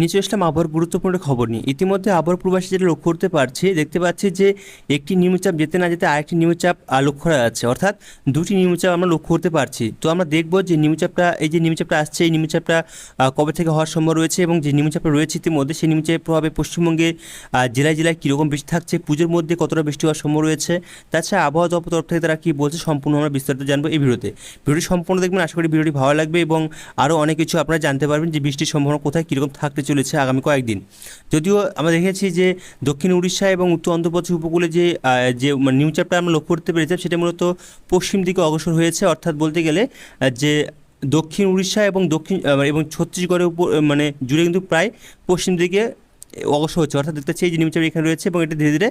নিচে আসলাম আবহাওয়ার গুরুত্বপূর্ণ খবর নিয়ে। ইতিমধ্যে আবহাওয়ার পূর্বাসে যেটা লক্ষ্য করতে পারছি, দেখতে পাচ্ছি যে একটি নিম্নচাপ যেতে না যেতে আরেকটি নিম্নচাপ লক্ষ্য করা যাচ্ছে। অর্থাৎ দুটি নিম্নচাপ আমরা লক্ষ্য করতে পারছি। তো আমরা দেখব যে নিম্নচাপটা এই যে নিম্নচাপটা আসছে, এই নিম্নচাপটা কবে থেকে হওয়ার সম্ভব রয়েছে এবং যে নিম্নচাপটা রয়েছে ইতিমধ্যে, সেই নিম্নচাপের প্রভাবে পশ্চিমবঙ্গে জেলায় জেলায় কীরকম বৃষ্টি থাকছে, পুজোর মধ্যে কতটা বৃষ্টি হওয়ার সম্ভব রয়েছে, তাছাড়া আবহাওয়া দপ্তর তরফ থেকে তারা কী বলছে, সম্পূর্ণ আমরা বিস্তারিত জানব এই ভিডিওতে। ভিডিওটি সম্পূর্ণ দেখবেন, আশা করি ভিডিওটি ভালো লাগবে এবং আরও অনেক কিছু আপনারা জানতে পারবেন যে বৃষ্টির সম্ভাবনা কোথায়, কীরকম থাকতে চলেছে আগামী কয়েকদিন। যদিও আমরা দেখেছি যে দক্ষিণ উড়িষ্যা এবং উত্তর অন্ধ্রপ্রদেশ উপকূলে যে যে মানে নিউচাপটা আমরা লক্ষ্য করতে পেরেছিলাম সেটা মূলত পশ্চিম দিকে অগ্রসর হয়েছে। অর্থাৎ বলতে গেলে যে দক্ষিণ উড়িষ্যা এবং দক্ষিণ এবং ছত্তিশগড়ের উপর মানে জুড়ে কিন্তু প্রায় পশ্চিম দিকে অগ্রসর হচ্ছে। অর্থাৎ দেখতে পাচ্ছি এই যে নিম্নচাপ এখানে রয়েছে এবং এটা ধীরে ধীরে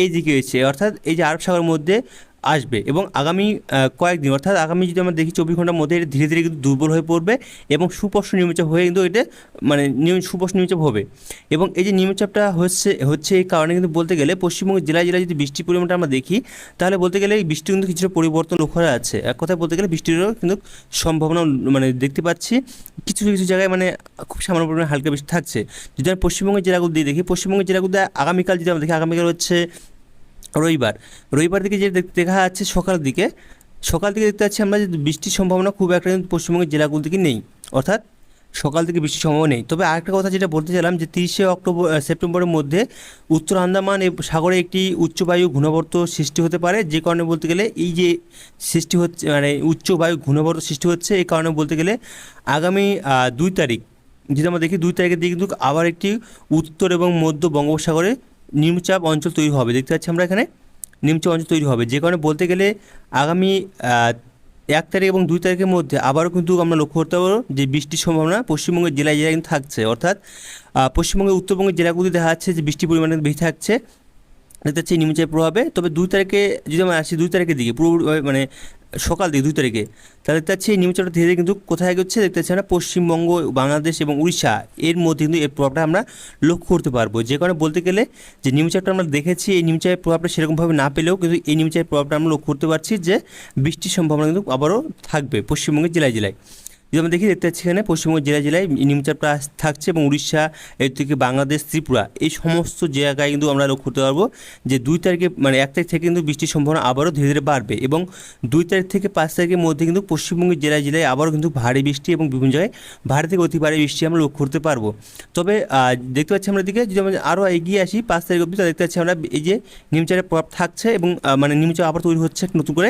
এই দিকে হয়েছে অর্থাৎ এই যে আরব সাগরের মধ্যে আসবে এবং আগামী কয়েকদিন, অর্থাৎ আগামী যদি আমরা দেখি চব্বিশ ঘণ্টার মধ্যে এটা ধীরে ধীরে কিন্তু দুর্বল হয়ে পড়বে এবং সুপর্শ নিম্নচাপ হয়ে কিন্তু এটা মানে নিয়ম- সুপষ্ট নিম্নচাপ হবে। এবং এই যে নিম্নচাপটা হচ্ছে হচ্ছে এই কারণে কিন্তু বলতে গেলে পশ্চিমবঙ্গের জেলায় জেলায় যদি বৃষ্টির পরিমাণটা আমরা দেখি, তাহলে বলতে গেলে এই বৃষ্টি কিন্তু কিছুটা পরিবর্তন লক্ষ্য করা আছে এক কথায় বলতে গেলে বৃষ্টিরও কিন্তু সম্ভাবনা মানে দেখতে পাচ্ছি। কিছু কিছু জায়গায় মানে খুব সামান্য পরিমাণে হালকা বৃষ্টি থাকছে। যদি আমরা পশ্চিমবঙ্গের জেলাগুলো দিয়ে দেখি, পশ্চিমবঙ্গের জেলাগুলো আগামীকাল যদি আমরা দেখি, আগামীকাল হচ্ছে রবিবার। রবিবার দিকে যে দেখা যাচ্ছে সকাল দিকে, সকাল থেকে দেখতে পাচ্ছি আমরা যে বৃষ্টির সম্ভাবনা খুব একটা কিন্তু পশ্চিমবঙ্গের জেলাগুলো থেকে নেই। অর্থাৎ সকাল থেকে বৃষ্টির সম্ভাবনা নেই। তবে আরেকটা কথা যেটা বলতে চাইলাম যে তিরিশে অক্টোবর সেপ্টেম্বরের মধ্যে উত্তর আন্দামান সাগরে একটি উচ্চবায়ু ঘূর্ণাবর্ত সৃষ্টি হতে পারে। যে কারণে বলতে গেলে এই যে সৃষ্টি হচ্ছে মানে উচ্চবায়ু ঘূর্ণাবর্ত সৃষ্টি হচ্ছে, এই কারণে বলতে গেলে আগামী দুই তারিখ, যদি আমরা দেখি দুই তারিখের দিকে কিন্তু আবার একটি উত্তর এবং মধ্য বঙ্গোপসাগরে নিম্নচাপ অঞ্চল তৈরি হবে। দেখতে পাচ্ছি আমরা এখানে নিম্নচাপ অঞ্চল তৈরি হবে। যে কারণে বলতে গেলে আগামী এক তারিখ এবং দুই তারিখের মধ্যে আবারও কিন্তু আমরা লক্ষ্য করতে পারব যে বৃষ্টির সম্ভাবনা পশ্চিমবঙ্গের জেলায় জেলায় কিন্তু থাকছে। অর্থাৎ পশ্চিমবঙ্গের উত্তরবঙ্গের জেলাগুলি দেখা যাচ্ছে যে বৃষ্টির পরিমাণ বেশি থাকছে। দেখতে পাচ্ছি নিম্নচাপের প্রভাবে। তবে দুই তারিখে, যদি আমরা আসি দুই তারিখের দিকে পুরো মানে সকাল দিকে দুই তারিখে। তাহলে দেখতে পাচ্ছি এই নিম্নচাপটা ধীরে ধীরে কিন্তু কোথায় এগোচ্ছে? দেখতে পাচ্ছি আমরা পশ্চিমবঙ্গ, বাংলাদেশ এবং উড়িষ্যা। এর মধ্যে কিন্তু এর প্রভাবটা আমরা লক্ষ্য করতে পারব। যে কারণে বলতে গেলে যে নিম্নচাপটা আমরা দেখেছি, এই নিম্নচাপের প্রভাবটা সেরকমভাবে না পেলেও কিন্তু এই নিম্নচাপের প্রভাবটা আমরা লক্ষ্য করতে পারছি যে বৃষ্টির সম্ভাবনা কিন্তু আবারও থাকবে পশ্চিমবঙ্গের জেলায় জেলায়। যদি আমরা দেখি দেখতে পাচ্ছি এখানে পশ্চিমবঙ্গ জেলায় জেলায় নিম্নচাপটা আস- থাকছে এবং উড়িষ্যা, এর থেকে বাংলাদেশ, ত্রিপুরা এই সমস্ত জায়গায় কিন্তু আমরা লক্ষ্য করতে পারব যে দুই তারিখে মানে এক তারিখ থেকে কিন্তু বৃষ্টির সম্ভাবনা আবারও ধীরে ধীরে বাড়বে এবং দুই তারিখ থেকে পাঁচ তারিখের মধ্যে কিন্তু পশ্চিমবঙ্গের জেলায় জেলায় আবারও কিন্তু ভারী বৃষ্টি এবং বিভিন্ন জায়গায় ভারী থেকে অতি ভারী বৃষ্টি আমরা লক্ষ্য করতে পারব। তবে দেখতে পাচ্ছি আমরা দিকে যদি আমরা আরও এগিয়ে আসি, পাঁচ তারিখ তাহলে দেখতে পাচ্ছি আমরা এই যে নিম্নচাপের প্রভাব থাকছে এবং মানে নিম্নচাপ আবার তৈরি হচ্ছে নতুন করে।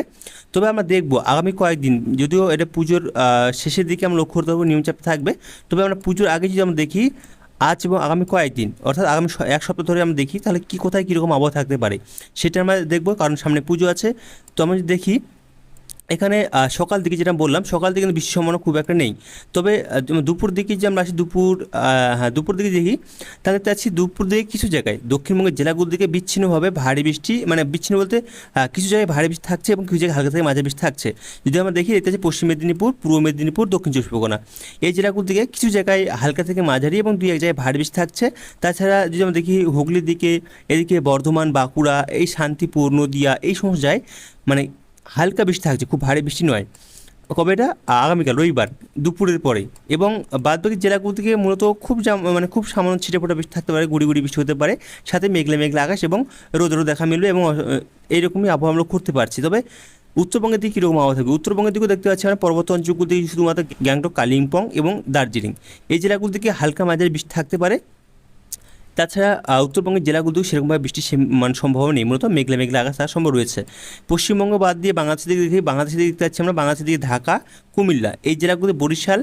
তবে আমরা দেখব আগামী কয়েকদিন, যদিও এটা পুজোর শেষের দিকে আমরা লক্ষ্য করতে পারব নিম্নচাপ থাকবে। তবে আমরা পুজোর আগে যদি আমরা দেখি, আজ এবং আগামী কয়েকদিন, অর্থাৎ আগামী এক সপ্তাহ ধরে আমরা দেখি, তাহলে কি কোথায় কীরকম আবহাওয়া থাকতে পারে? সেটা আমরা দেখব, কারণ সামনে পুজো আছে। তো আমরা যদি দেখি এখানে সকাল দিকে যেটা বললাম, সকাল দিকে কিন্তু বৃষ্টির সম্ভাবনা খুব একটা নেই। তবে দুপুর দিকে যে আমরা আসি, দুপুর হ্যাঁ দুপুর দিকে দেখি, তাহলে পাচ্ছি দুপুর দিকে কিছু জায়গায়। দক্ষিণবঙ্গের জেলাগুলোর দিকে বিচ্ছিন্নভাবে ভারী বৃষ্টি মানে বিচ্ছিন্ন বলতে কিছু জায়গায় ভারী বৃষ্টি থাকছে এবং কিছু জায়গায় হালকা থেকে মাঝারি বৃষ্টি থাকছে। যদি আমরা দেখি দেখতে পাচ্ছি পশ্চিম মেদিনীপুর, পূর্ব মেদিনীপুর, দক্ষিণ চব্বিশ পরগনা। এই জেলাগুলোর দিকে কিছু জায়গায় হালকা থেকে মাঝারি এবং দুই এক জায়গায় ভারী বৃষ্টি থাকছে। তাছাড়া যদি আমরা দেখি হুগলির দিকে, এদিকে বর্ধমান, বাঁকুড়া, এই শান্তিপুর, নদিয়া, এই সমস্ত জায়গায় মানে হালকা বৃষ্টি থাকছে, খুব ভারী বৃষ্টি নয়। কবে এটা? আগামীকাল, রবিবার, দুপুরের পরে। এবং বাদবাকি জেলাগুলো থেকে মূলত খুব মানে খুব সামান্য ছিটে ফোটা বৃষ্টি থাকতে পারে, গুড়ি গুড়ি বৃষ্টি হতে পারে, সাথে মেঘলা মেঘলা আকাশ এবং রোদেরও দেখা মিলবে এবং এইরকমই আবহাওয়া আমরা করতে পারছি। তবে উত্তরবঙ্গের দিকে কীরকম আবহাওয়া থাকবে? উত্তরবঙ্গের দিকেও দেখতে পাচ্ছি আমরা, পর্বত অঞ্চলগুলো দিকে শুধুমাত্র গ্যাংটক, কালিম্পং এবং দার্জিলিং। এই জেলাগুলো থেকে হালকা মাঝারি বৃষ্টি থাকতে পারে? তাছাড়া উত্তরবঙ্গের জেলাগুলোতেও সেরকমভাবে বৃষ্টির মানে সম্ভাবনা নেই। মূলত মেঘলা মেঘলা আকাশ থাকার সম্ভব রয়েছে। পশ্চিমবঙ্গ বাদ দিয়ে বাংলাদেশের দিকে দেখি, বাংলাদেশের দিকে দেখতে পাচ্ছি আমরা, বাংলাদেশের দিকে ঢাকা, কুমিল্লা। এই জেলাগুলোতে বরিশাল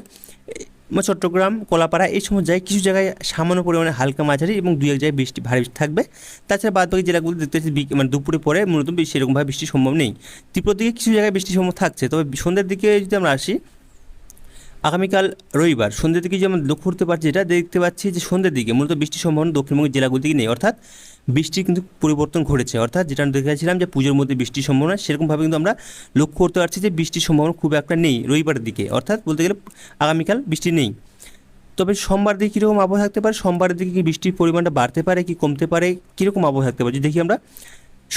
মানে চট্টগ্রাম, কলাপাড়া এই সমস্ত জায়গায় কিছু জায়গায় সামান্য পরিমাণে হালকা মাঝারি এবং দুই এক জায়গায় বৃষ্টি ভারী বৃষ্টি থাকবে। তাছাড়া বাদ বাকি জেলাগুলো দেখতে পাচ্ছি মানে দুপুরে পরে মূলত সেরকমভাবে বৃষ্টি সম্ভব নেই। ত্রিপুরার দিকে কিছু জায়গায় বৃষ্টি সম্ভব থাকছে। তবে সন্ধ্যের দিকে যদি আমরা আসি আগামীকাল রবিবার সন্ধ্যের দিকে যেমন লক্ষ্য করতে পারছি এটা, দেখতে পাচ্ছি যে সন্ধ্যের দিকে মূলত বৃষ্টির সম্ভাবনা দক্ষিণবঙ্গের জেলাগুলো দিকে নেই। অর্থাৎ বৃষ্টির কিন্তু পরিবর্তন ঘটেছে। অর্থাৎ যেটা আমরা দেখেছিলাম যে পুজোর মধ্যে বৃষ্টির সম্ভাবনা, সেরকমভাবে কিন্তু আমরা লক্ষ্য করতে পারছি যে বৃষ্টির সম্ভাবনা খুব একটা নেই রবিবারের দিকে। অর্থাৎ বলতে গেলে আগামীকাল বৃষ্টি নেই। তবে সোমবার দিকে কীরকম আবহাওয়া থাকতে পারে, সোমবারের দিকে কি বৃষ্টির পরিমাণটা বাড়তে পারে, কি কমতে পারে, কীরকম আবহাওয়া থাকতে পারে, যদি দেখি আমরা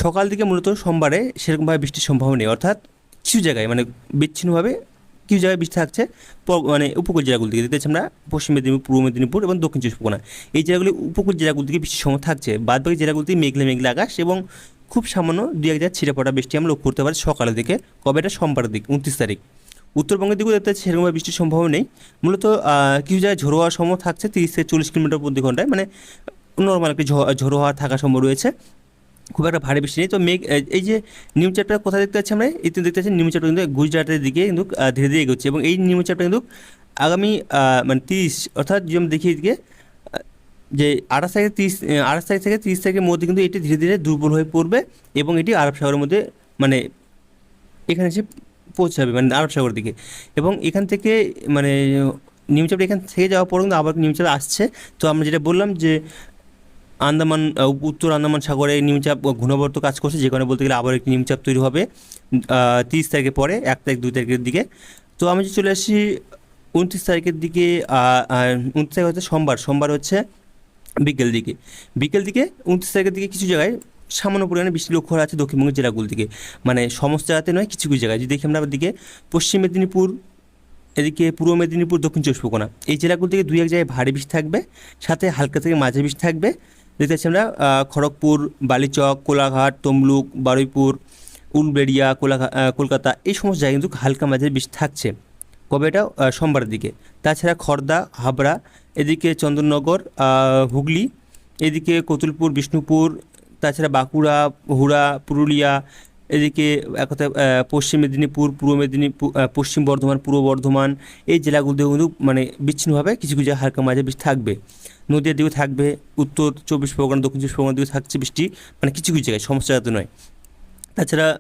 সকাল দিকে মূলত সোমবারে সেরকমভাবে বৃষ্টির সম্ভাবনা নেই। অর্থাৎ কিছু জায়গায় মানে বিচ্ছিন্নভাবে কিছু জায়গায় বৃষ্টি থাকছে মানে উপকূল জেলাগুলো দিকে। দেখতে পাচ্ছি আমরা পশ্চিম মেদিনীপুর, পূর্ব মেদিনীপুর এবং দক্ষিণ চব্বিশ পরগনা। এই জেলাগুলি, উপকূল জেলাগুলো দিকে বৃষ্টির সময় থাকছে। বাদবাকি জেলাগুলিতে মেঘলে মেঘলে আকাশ এবং খুব সামান্য দু এক জায়গায় ছিঁড়ে বৃষ্টি আমরা লক্ষ্য করতে পারি সকালের দিকে, কবে এটা সোমবারের দিক, উনত্রিশ তারিখ। উত্তরবঙ্গের দিকেও দেখতে পাচ্ছি সেরকমভাবে বৃষ্টির সম্ভাবনা নেই। মূলত কিছু জায়গায় ঝোড়ো হওয়ার সময় থাকছে, তিরিশ থেকে চল্লিশ কিলোমিটার প্রতি ঘন্টায়। মানে নর্মাল একটি ঝোড়ো হওয়ার থাকার সম্ভব রয়েছে। খুব একটা ভারী বৃষ্টি নেই। তো মেঘ এই যে নিম্নচাপটা কোথায় দেখতে পাচ্ছি আমরা? তো দেখতে পাচ্ছি নিম্নচাপটা কিন্তু গুজরাটের দিকে কিন্তু ধীরে ধীরে এগোচ্ছে এবং এই নিম্নচাপটা কিন্তু আগামী মানে তিরিশ, অর্থাৎ যদি আমরা দেখি এদিকে যে আঠাশ তারিখ তিরিশ আঠাশ তারিখ থেকে তিরিশ তারিখের মধ্যে কিন্তু এটি ধীরে ধীরে দুর্বল হয়ে পড়বে এবং এটি আরব সাগরের মধ্যে মানে এখানে এসে পৌঁছাবে মানে আরব সাগরের দিকে। এবং এখান থেকে মানে নিম্নচাপটা এখান থেকে যাওয়ার পর কিন্তু আবার নিম্নচাপ আসছে। তো আমরা যেটা বললাম যে আন্দামান উত্তর আন্দামান সাগরে নিম্নচাপ ঘূর্ণাবর্ত কাজ করছে, যে কারণে বলতে গেলে আবার একটি নিম্নচাপ তৈরি হবে তিরিশ তারিখের পরে, এক তারিখ, দুই তারিখের দিকে। তো আমি যে চলে আসি, উনত্রিশ তারিখের দিকে উনত্রিশ তারিখ হচ্ছে সোমবার সোমবার হচ্ছে বিকেল দিকে। বিকেল দিকে, উনত্রিশ তারিখের দিকে কিছু জায়গায় সামান্য পরিমাণে বৃষ্টি লক্ষ্য করা আছে দক্ষিণবঙ্গের জেলাগুলো দিকে। মানে সমস্ত জায়গাতে নয়, কিছু কিছু জায়গায়। যদি দেখি আমরা দিকে, পশ্চিম মেদিনীপুর, এদিকে পূর্ব মেদিনীপুর, দক্ষিণ চব্বিশ পরগনা। এই জেলাগুলো থেকে দুই, এক জায়গায় ভারী বৃষ্টি থাকবে, সাথে হালকা থেকে মাঝে বৃষ্টি থাকবে। দেখতে পাচ্ছি আমরা খড়গপুর, বালিচক, কোলাঘাট, তমলুক, বারুইপুর, উলবেড়িয়া, কোলাঘা কলকাতা, এই সমস্ত জায়গায় কিন্তু হালকা মাঝে বৃষ্টি থাকছে। কবে এটা? সোমবারের দিকে। তাছাড়া খর্দা, হাবড়া, এদিকে চন্দননগর হুগলি, এদিকে কতুলপুর, বিষ্ণুপুর, তাছাড়া বাঁকুড়া, হুড়া, পুরুলিয়া এদিকে এক পশ্চিম মেদিনীপুর, পূর্ব মেদিনীপুর পশ্চিম বর্ধমান, পূর্ব বর্ধমান, এই জেলাগুলোতে কিন্তু মানে বিচ্ছিন্নভাবে কিছু কিছু হালকা মাঝে বৃষ্টি থাকবে। নদীর দিকেও থাকবে, উত্তর চব্বিশ পরগনা, দক্ষিণ চব্বিশ পরগনার দিকেও থাকছে বৃষ্টি মানে কিছু কিছু জায়গায়, সমস্যা জায়গাতে নয়। তাছাড়া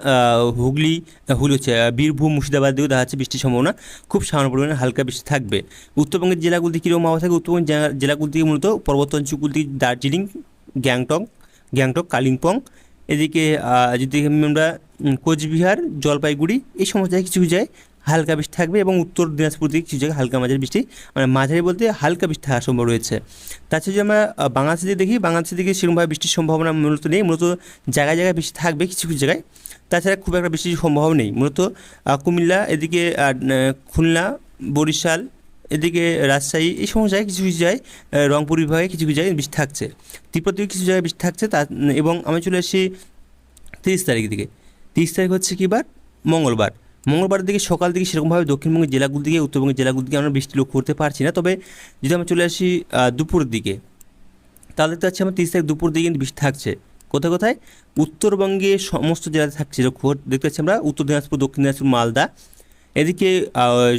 হুগলি হুগলি হচ্ছে বীরভূম, মুর্শিদাবাদ দিকেও দেখা যাচ্ছে বৃষ্টির সম্ভাবনা, খুব সামান্য পরিমাণে হালকা বৃষ্টি থাকবে। উত্তরবঙ্গের জেলাগুলিতে কীরকম আবহাওয়া থাকে উত্তরবঙ্গের জেলা- জেলাগুলি থেকে মূলত পর্বত অঞ্চলগুলি দার্জিলিং, গ্যাংটক গ্যাংটক, কালিম্পং এদিকে যদি আমরা কোচবিহার, জলপাইগুড়ি এই সমস্ত জায়গায় কিছু কিছু জায়গায় হালকা বৃষ্টি থাকবে এবং উত্তর দিনাজপুর দিকে কিছু জায়গায় হালকা মাঝারি বৃষ্টি মানে মাঝারি বলতে হালকা বৃষ্টি থাকার সম্ভব রয়েছে। তাছাড়া যদি আমরা দিকে দেখি বাংলাদেশের দিকে সেরকমভাবে বৃষ্টির সম্ভাবনা মূলত নেই, মূলত জায়গায় জায়গায় বৃষ্টি থাকবে কিছু কিছু জায়গায়। তাছাড়া খুব একটা বৃষ্টির সম্ভাবনা নেই, মূলত কুমিল্লা, এদিকে খুলনা, বরিশাল এদিকে রাজশাহী এই সমস্ত জায়গায় কিছু কিছু জায়গায় রংপুর বিভাগে কিছু কিছু জায়গায় বৃষ্টি থাকছে। ত্রিপুরা দিকে কিছু জায়গায় বৃষ্টি থাকছে তা এবং আমি চলে আসি তিরিশ তারিখ দিকে। তিরিশ তারিখ হচ্ছে কি বার? মঙ্গলবার। মঙ্গলবার দিকে সকাল দিকে সেরকমভাবে দক্ষিণবঙ্গের জেলাগুলো দিকে উত্তরবঙ্গের জেলাগুলো দিকে আমরা বৃষ্টি লক্ষ্য করতে পারছি না। তবে যদি আমরা চলে আসি আহ, দুপুরের দিকে তাহলে দেখতে পাচ্ছি আমার তিরিশ তারিখ দুপুর দিকে কিন্তু বৃষ্টি থাকছে। কোথায় কোথায়? উত্তরবঙ্গে সমস্ত জেলাতে থাকছে। দেখতে পাচ্ছি আমরা উত্তর দিনাজপুর দক্ষিণ দিনাজপুর মালদা। এদিকে আহ,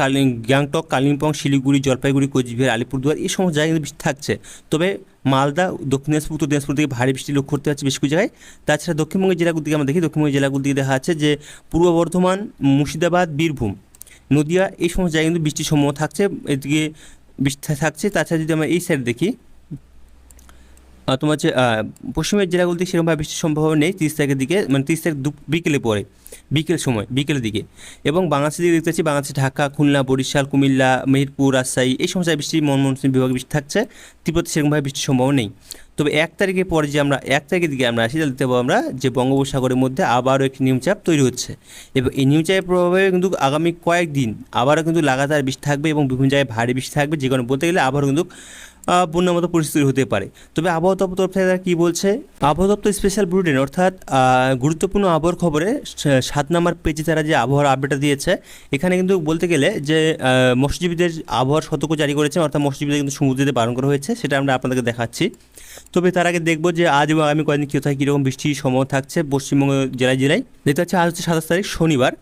কালিং গ্যাংটক কালিম্পং শিলিগুড়ি জলপাইগুড়ি কোচবিহার আলিপুরদুয়ার এই সমস্ত জায়গায় কিন্তু বৃষ্টি থাকছে। তবে মালদা দক্ষিণ দিনাজপুর উত্তর দিনাজপুর থেকে ভারী বৃষ্টি লক্ষ্য করতে পারছি বেশ কিছু জায়গায়। তাছাড়া দক্ষিণবঙ্গের জেলাগুলো দিকে আমরা দেখি দক্ষিণবঙ্গের জেলাগুলো দিকে দেখা যাচ্ছে যে পূর্ব বর্ধমান মুর্শিদাবাদ বীরভূম নদিয়া এই সমস্ত জায়গায় কিন্তু বৃষ্টির সম্ভাবনা থাকছে এদিকে বৃষ্টি থাকছে। তাছাড়া যদি আমরা এই সাইড দেখি তোমার হচ্ছে পশ্চিমের জেলাগুলিতে সেরকমভাবে বৃষ্টির সম্ভাবনা নেই, তিরিশ তারিখের দিকে মানে তিরিশ তারিখ দু বিকেলে পরে, বিকেল সময়, বিকেলের দিকে। এবং বাংলাদেশের দিকে দেখতে পাচ্ছি বাংলাদেশে ঢাকা, খুলনা, বরিশাল, কুমিল্লা মেহেরপুর রাজশাহী, এই সমস্ত বৃষ্টি মনমোহন বিভাগে বৃষ্টি থাকছে ত্রিপুরাতে সেরকমভাবে বৃষ্টির সম্ভাবনা নেই। তবে এক তারিখের পরে যে আমরা, এক তারিখের দিকে আমরা আসি, তাহলে দেখতে পাবো আমরা যে বঙ্গোপসাগরের মধ্যে আবারও একটি নিম্নচাপ তৈরি হচ্ছে। এবং এই নিম্নচাপের প্রভাবে কিন্তু আগামী কয়েকদিন আবারও কিন্তু লাগাতার বৃষ্টি থাকবে এবং বিভিন্ন জায়গায় ভারী বৃষ্টি থাকবে, যে কারণে বলতে গেলে আবারও কিন্তু বন্যার মতো পরিস্থিতি হতে পারে। তবে আবহাওয়া দপ্তর তরফ থেকে তারা কী বলছে? আবহাওয়া দপ্তর স্পেশাল বুলেটিন অর্থাৎ গুরুত্বপূর্ণ আবহাওয়ার খবরে সাত নম্বর পেজে তারা যে আবহাওয়ার আপডেটটা দিয়েছে, এখানে কিন্তু বলতে গেলে যে মৎস্যজীবীদের আবহাওয়ার সতর্ক জারি করেছে, অর্থাৎ মৎস্যজীবীদের কিন্তু সমুদ্রে যেতে বারণ করা হয়েছে, সেটা আমরা আপনাদেরকে দেখাচ্ছি। তবে তার আগে দেখব যে আজ এবং আগামী কয়েকদিন কোথায় কীরকম বৃষ্টির সময় থাকছে পশ্চিমবঙ্গ জেলায় জেলায়। দেখতে পাচ্ছি আজ হচ্ছে সাতাশ তারিখ, শনিবার।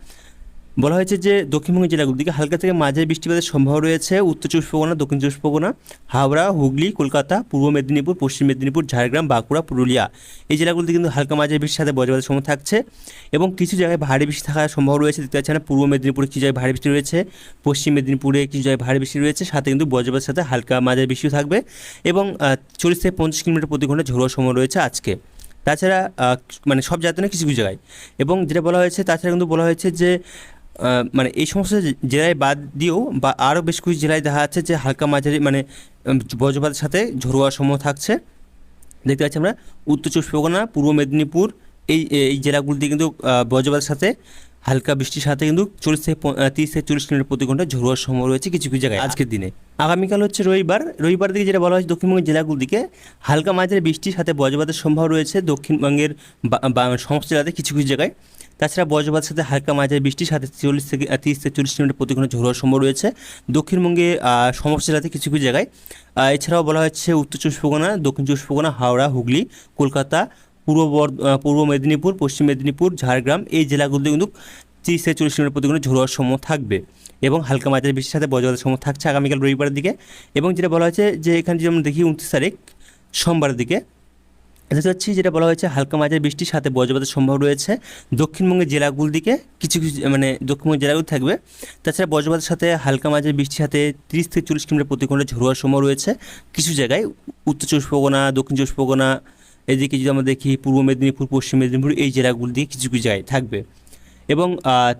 বলা হয়েছে যে দক্ষিণবঙ্গের জেলাগুলোর দিকে হালকা থেকে মাঝারি বৃষ্টিপাতের সম্ভাবনা রয়েছে, উত্তর চব্বিশ পরগনা, দক্ষিণ চব্বিশ পরগনা, হাওড়া, হুগলি, কলকাতা, পূর্ব মেদিনীপুর, পশ্চিম মেদিনীপুর, ঝাড়গ্রাম, বাঁকুড়া, পুরুলিয়া। এই জেলাগুলোতে কিন্তু হালকা মাঝারি বৃষ্টির সাথে বজ্রপাতের সম্ভাবনা থাকছে এবং কিছু জায়গায় ভারী বৃষ্টি থাকার সম্ভাবনা রয়েছে। দেখতে পাচ্ছেন পূর্ব মেদিনীপুরে কিছু জায়গায় ভারী বৃষ্টি রয়েছে, পশ্চিম মেদিনীপুরে কিছু জায়গায় ভারী বৃষ্টি রয়েছে, সাথে কিন্তু বজ্রপাতের সাথে হালকা মাঝারি বৃষ্টিও থাকবে এবং চল্লিশ থেকে পঞ্চাশ কিলোমিটার প্রতি ঘণ্টা ঝোড়ো সময় রয়েছে আজকে। তাছাড়া মানে সব জায়গাতে না কিছু কিছু জায়গায়। এবং যেটা বলা হয়েছে, তাছাড়া কিন্তু বলা হয়েছে যে মানে এই সমস্ত জেলায় বাদ দিয়েও বা আরও বেশ কিছু জেলায় দেখা যাচ্ছে যে হালকা মাঝারি মানে বজ্রপাতের সাথে ঝোড়োয়া সময় থাকছে। দেখতে পাচ্ছি আমরা উত্তর চব্বিশ পরগনা পূর্ব মেদিনীপুর এই এই জেলাগুলিতে কিন্তু বজ্রপাতের সাথে হালকা বৃষ্টির সাথে কিন্তু চল্লিশ থেকে তিরিশ থেকে চল্লিশ কিলোমিটার প্রতি ঘণ্টা ঝোড়োয়ার সময় রয়েছে কিছু কিছু জায়গায়। আজকের দিনে। আগামীকাল হচ্ছে রবিবার। রবিবার দিকে যেটা বলা হয়েছে দক্ষিণবঙ্গের জেলাগুলোর দিকে হালকা মাঝারি বৃষ্টির সাথে বজ্রপাতের সম্ভাবনা রয়েছে দক্ষিণবঙ্গের সমস্ত জেলাতে কিছু কিছু জায়গায়। তাছাড়া বজ্রপাতের সাথে হালকা মাঝারি বৃষ্টির সাথে চল্লিশ থেকে তিরিশ থেকে চল্লিশ কিলোমিটার প্রতি ঘণ্টা ঝোড়োয়ার সম্ভব রয়েছে। দক্ষিণবঙ্গে সমস্ত জেলাতে কিছু কিছু জায়গায় এছাড়াও বলা হচ্ছে উত্তর চব্বিশ পরগনা, দক্ষিণ চব্বিশ পরগনা, হাওড়া, হুগলি, কলকাতা, পূর্ব পূর্ব মেদিনীপুর, পশ্চিম মেদিনীপুর, ঝাড়গ্রাম, এই জেলাগুলোতে কিন্তু তিরিশ থেকে চল্লিশ কিলোমিটার প্রতি ঘণ্টা ঝোড়োয়ার সম্ভব থাকবে এবং হালকা মাঝারি বৃষ্টির সাথে বজ্রপাতের সম্ভব থাকছে আগামীকাল রবিবারের দিকে এবং যেটা বলা হয়েছে যে এখানে যেমন দেখি উনত্রিশ তারিখ, সোমবারের দিকে দেখতে পাচ্ছি যেটা বলা হয়েছে, হালকা মাঝারি বৃষ্টির সাথে বজ্রপাতের সম্ভব রয়েছে। দক্ষিণবঙ্গের জেলাগুলোর দিকে কিছু কিছু মানে দক্ষিণবঙ্গের জেলাগুলো থাকবে। তাছাড়া বজ্রপাতের সাথে হালকা মাঝারি বৃষ্টির সাথে তিরিশ থেকে চল্লিশ কিলোমিটার প্রতি ঘণ্টা ঝোড়োয়ার সম্ভব রয়েছে। কিছু জায়গায় উত্তর চব্বিশ পরগনা, দক্ষিণ চব্বিশ পরগনা, এদিকে যদি আমরা দেখি পূর্ব মেদিনীপুর, পশ্চিম মেদিনীপুর, এই জেলাগুলো দিয়ে কিছু কিছু জায়গায় থাকবে। এবং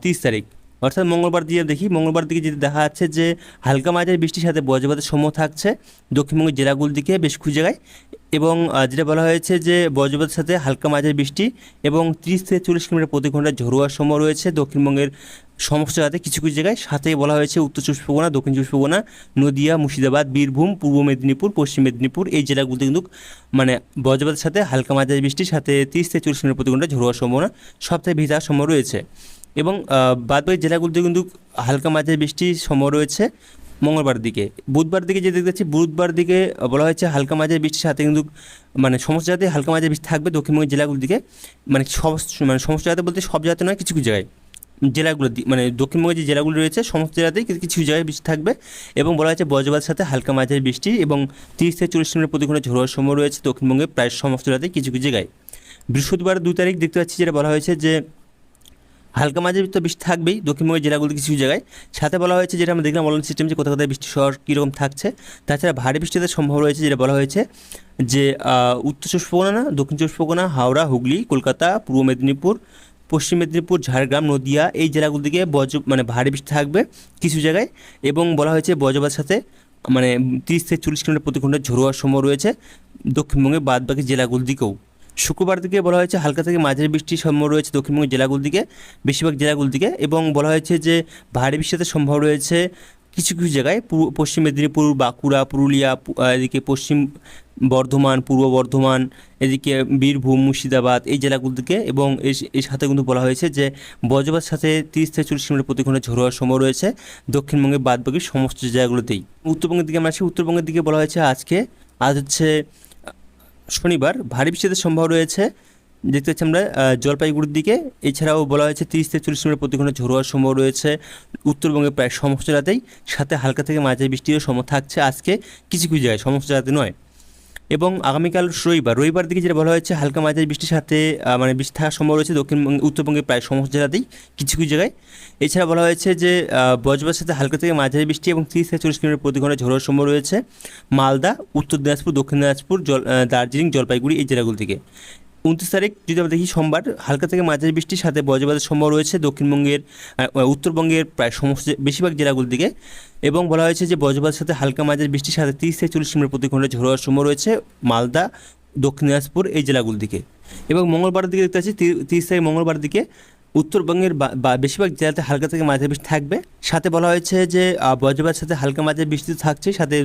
তিরিশ তারিখ অর্থাৎ মঙ্গলবার দিয়ে দেখি, মঙ্গলবার দিকে যেটা দেখা যাচ্ছে যে হালকা মাঝারি বৃষ্টির সাথে বজ্রপাতের সম্ভব থাকছে দক্ষিণবঙ্গের জেলাগুলোর দিকে বেশ কিছু জায়গায় এবং যেটা বলা হয়েছে যে বজ্রপাতের সাথে হালকা মাঝারি বৃষ্টি এবং তিরিশ থেকে চল্লিশ কিলোমিটার প্রতি ঘণ্টা ঝোড়োয়ার সময় রয়েছে দক্ষিণবঙ্গের সমস্ত জায়গাতে কিছু কিছু জায়গায়। সাথে বলা হয়েছে উত্তর চব্বিশ পরগনা, দক্ষিণ চব্বিশ পরগনা, নদিয়া, মুর্শিদাবাদ, বীরভূম, পূর্ব মেদিনীপুর, পশ্চিম মেদিনীপুর এই জেলাগুলোতে কিন্তু মানে বজ্রপাতের সাথে হালকা মাঝারি বৃষ্টির সাথে তিরিশ থেকে চল্লিশ কিলোমিটার প্রতি ঘণ্টা ঝোড়োয়ার সম্ভাবনা সপ্তাহে ভিজার সম্ভব রয়েছে। এবং বাদবাকি জেলাগুলোতে কিন্তু হালকা মাঝারি বৃষ্টির সম্ভব রয়েছে মঙ্গলবার দিকে। বুধবার দিকে যে দেখতে পাচ্ছি, বুধবার দিকে বলা হয়েছে হালকা মাঝারি বৃষ্টির সাথে কিন্তু মানে সমস্ত জায়গাতে হালকা মাঝারি বৃষ্টি থাকবে দক্ষিণবঙ্গের জেলাগুলোর দিকে মানে সব মানে সমস্ত জায়গাতে বলতে সব জায়গাতে নয়, কিছু কিছু জায়গায়। জেলাগুলো মানে দক্ষিণবঙ্গের যে জেলাগুলো রয়েছে, সমস্ত জেলাতেই কিছু কিছু জায়গায় বৃষ্টি থাকবে এবং বলা হয়েছে বজ্রপাতের সাথে হালকা মাঝারি বৃষ্টি এবং তিরিশ থেকে চল্লিশ মিনিটের প্রতি ঘণ্টা ঝোড়োয়ার সময় রয়েছে দক্ষিণবঙ্গের প্রায় সমস্ত জেলাতেই কিছু কিছু জায়গায়। বৃহস্পতিবার দু তারিখ দেখতে পাচ্ছি, যেটা বলা হয়েছে যে হালকা মাঝে তো বৃষ্টি থাকবেই, দক্ষিণবঙ্গের জেলাগুলোতে কিছু জায়গায়। সাথে বলা হয়েছে যেটা আমরা দেখলাম অনলাইন সিস্টেম যে কোথাও কোথায় বৃষ্টি শহর কীরকম থাকছে। তাছাড়া ভারী বৃষ্টিতে সম্ভব রয়েছে যেটা বলা হয়েছে যে উত্তর চব্বিশ পরগনা, দক্ষিণ চব্বিশ পরগনা, হাওড়া, হুগলি, কলকাতা, পূর্ব মেদিনীপুর, পশ্চিম মেদিনীপুর, ঝাড়গ্রাম, নদিয়া এই জেলাগুলো দিকে বজ্র মানে ভারী বৃষ্টি থাকবে কিছু জায়গায় এবং বলা হয়েছে বজ্রপাতের সাথে মানে তিরিশ থেকে চল্লিশ কিলোমিটার প্রতি ঘণ্টা ঝোড়োয়ার সময় রয়েছে। দক্ষিণবঙ্গের বাদবাকি জেলাগুলোর দিকেও। শুক্রবার দিকে বলা হয়েছে হালকা থেকে মাঝারি বৃষ্টির সম্ভব রয়েছে দক্ষিণবঙ্গের জেলাগুলোর দিকে, বেশিরভাগ জেলাগুলোর দিকে এবং বলা হয়েছে যে ভারী বৃষ্টিতে সম্ভব রয়েছে কিছু কিছু জায়গায়। পশ্চিম মেদিনীপুর, বাঁকুড়া, পুরুলিয়া এদিকে পশ্চিম বর্ধমান, পূর্ব বর্ধমান, এদিকে বীরভূম, মুর্শিদাবাদ এই জেলাগুলো দিকে এবং এর- সাথে কিন্তু বলা হয়েছে যে বজ্রপাতের সাথে তিরিশ থেকে চল্লিশ কিলোমিটার প্রতি ঘণ্টা ঝোড়োয়ার সময় রয়েছে দক্ষিণবঙ্গের বাদবাকি সমস্ত জায়গাগুলোতেই উত্তরবঙ্গের দিকে আমরা আসি। উত্তরবঙ্গের দিকে বলা হয়েছে আজকে, আজ হচ্ছে শনিবার ভারী বৃষ্টিতে সম্ভব রয়েছে। দেখতে পাচ্ছি আমরা জলপাইগুড়ির দিকে। এছাড়াও বলা হয়েছে তিরিশ থেকে চল্লিশ মিটার প্রতি ঘণ্টা ঝোড়োয়ার সম্ভব রয়েছে। উত্তরবঙ্গে প্রায় সমস্ত জেলাতেই, সাথে হালকা থেকে মাঝারি বৃষ্টিও সম্ভব থাকছে। আজকে কিছু কিছু জায়গায় সমস্ত জেলাতে নয়। এবং আগামীকাল রবিবার রবিবার দিকে যেটা বলা হয়েছে, হালকা মাঝারি বৃষ্টির সাথে মানে বৃষ্টি থাকার সম্ভব রয়েছে দক্ষিণবঙ্গে উত্তরবঙ্গের প্রায় সমস্ত জেলাতেই, কিছু কিছু জায়গায়। এছাড়া বলা হয়েছে যে বজবার সাথে হালকা থেকে মাঝারি বৃষ্টি এবং তিরিশ থেকে চল্লিশ কিলোমিটার প্রতি ঘণ্টা ঝড়ের সম্ভব রয়েছে। মালদা, উত্তর দিনাজপুর, দক্ষিণ দিনাজপুর, জল দার্জিলিং, জলপাইগুড়ি এই জেলাগুলি থেকে। উনত্রিশ তারিখ, যদি আমরা দেখি সোমবার, হালকা থেকে মাঝারি বৃষ্টির সাথে বজ্রপাতের সম্ভব রয়েছে। দক্ষিণবঙ্গের উত্তরবঙ্গের প্রায় সমস্ত বেশিরভাগ জেলাগুলোর দিকে। এবং বলা হয়েছে যে বজ্রপাতের সাথে হালকা মাঝারি বৃষ্টির সাথে তিরিশ থেকে চল্লিশ মিনিট প্রতি ঘণ্টা ঝোড়োর সম্ভব রয়েছে মালদা, দক্ষিণ দিনাজপুর এই জেলাগুলোর দিকে। এবং মঙ্গলবারের দিকে দেখতে পাচ্ছি তিরিশ তারিখ মঙ্গলবার দিকে উত্তরবঙ্গের বেশিরভাগ জেলাতে হালকা থেকে মাঝারি বৃষ্টি থাকবে। সাথে বলা হয়েছে যে বজ্রপাতের সাথে হালকা মাঝারি বৃষ্টি থাকছে। সাথে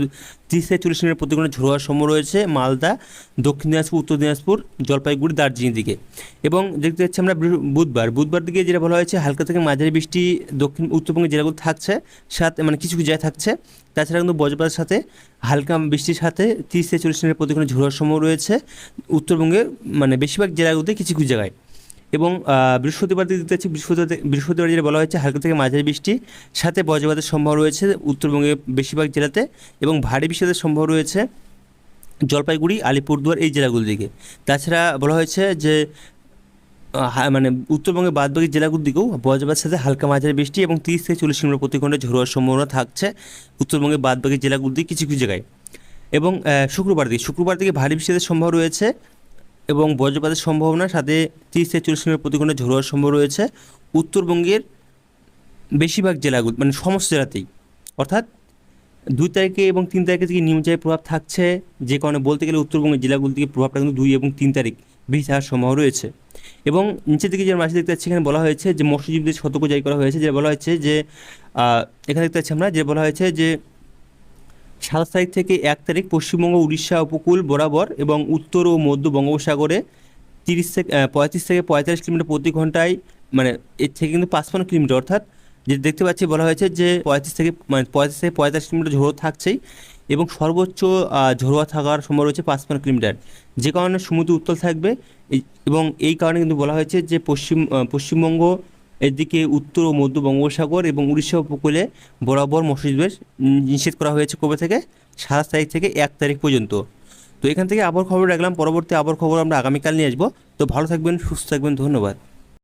তিরিশ থেকে চল্লিশ মিনিট প্রতি ঘণ্টা ঝোড়োয়ার সময় রয়েছে মালদা, দক্ষিণ দিনাজপুর, উত্তর দিনাজপুর, জলপাইগুড়ি, দার্জিলিং দিকে। এবং দেখতে পাচ্ছি আমরা বুধবার। বুধবার দিকে যেটা বলা হয়েছে, হালকা থেকে মাঝারি বৃষ্টি দক্ষিণ, উত্তরবঙ্গের জেলাগুলো থাকছে। সাথে মানে কিছু কিছু জায়গায় থাকছে। তাছাড়া কিন্তু বজ্রপাতের সাথে হালকা বৃষ্টির সাথে তিরিশ থেকে চল্লিশ মিনিট প্রতি ঘণ্টা ঝোড়োয়ার সময় রয়েছে উত্তরবঙ্গের মানে বেশিরভাগ জেলাগুলোতে কিছু কিছু জায়গায়। এবং বৃহস্পতিবার দিকে দেখতে পাচ্ছি বৃহস্পতিবার বৃহস্পতিবার যেটা বলা হয়েছে, হালকা থেকে মাঝারি বৃষ্টি, সাথে বজ্রপাতের সম্ভব রয়েছে উত্তরবঙ্গের বেশিরভাগ জেলাতে এবং ভারী বৃষ্টিতে সম্ভব রয়েছে জলপাইগুড়ি, আলিপুরদুয়ার এই জেলাগুলোর দিকে। তাছাড়া বলা হয়েছে যে মানে উত্তরবঙ্গের বাদবাকি জেলাগুলোর দিকেও বজ্রপাতের সাথে হালকা মাঝারি বৃষ্টি এবং তিরিশ থেকে চল্লিশ কিলোমিটার প্রতি ঘণ্টা ঝোড়োয়ার সম্ভাবনা থাকছে উত্তরবঙ্গের বাদবাকি জেলাগুলোর দিকে কিছু কিছু জায়গায়। এবং শুক্রবার দিকে শুক্রবার দিকে ভারী বৃষ্টির সম্ভব রয়েছে এবং বজ্রপাতের সম্ভাবনা সাথে তিরিশ থেকে চল্লিশ মিনিট প্রতি ঘণ্টা ঝোড়োয়ার সম্ভব রয়েছে। উত্তরবঙ্গের বেশিরভাগ জেলাগুলো মানে সমস্ত জেলাতেই, অর্থাৎ দুই তারিখে এবং তিন তারিখে থেকে নিম্নচাপের প্রভাব থাকছে, যে কারণে বলতে গেলে উত্তরবঙ্গের জেলাগুলো থেকে প্রভাবটা কিন্তু দুই এবং তিন তারিখ বেশি থাকার সম্ভাবনা রয়েছে। এবং নিচের দিকে যে মাছ দেখতে পাচ্ছি এখানে বলা হয়েছে যে মৎস্যজীবীদের সতর্ক জারি করা হয়েছে যে বলা হয়েছে যে এখানে দেখতে পাচ্ছি আমরা যে বলা হয়েছে যে সাতাশ তারিখ থেকে এক তারিখ পশ্চিমবঙ্গ, উড়িষ্যা উপকূল বরাবর এবং উত্তর ও মধ্য বঙ্গোপসাগরে তিরিশ থেকে পঁয়ত্রিশ থেকে পঁয়তাল্লিশ কিলোমিটার প্রতি ঘন্টায় মানে এর থেকে কিন্তু পাঁচপান্ন কিলোমিটার, অর্থাৎ যে দেখতে পাচ্ছি বলা হয়েছে যে পঁয়ত্রিশ থেকে মানে পঁয়ত্রিশ থেকে পঁয়তাল্লিশ কিলোমিটার ঝোড়ো থাকছেই এবং সর্বোচ্চ ঝোড়োয়া থাকার সময় রয়েছে পাঁচপান্ন কিলোমিটার। যে কারণে সমুদ্র উত্তল থাকবে এবং এই কারণে কিন্তু বলা হয়েছে যে পশ্চিম পশ্চিমবঙ্গ এদিকে উত্তর ও মধ্য বঙ্গোপসাগর এবং উড়িষ্যা উপকূলে বরাবর মৎস্যজীবীদের নিষেধ করা হয়েছে কবে থেকে? সাতাশ তারিখ থেকে এক তারিখ পর্যন্ত। তো এখান থেকে আবার খবর রাখলাম। পরবর্তী আবার খবর আমরা আগামীকাল নিয়ে আসব। তো ভালো থাকবেন, সুস্থ থাকবেন। ধন্যবাদ।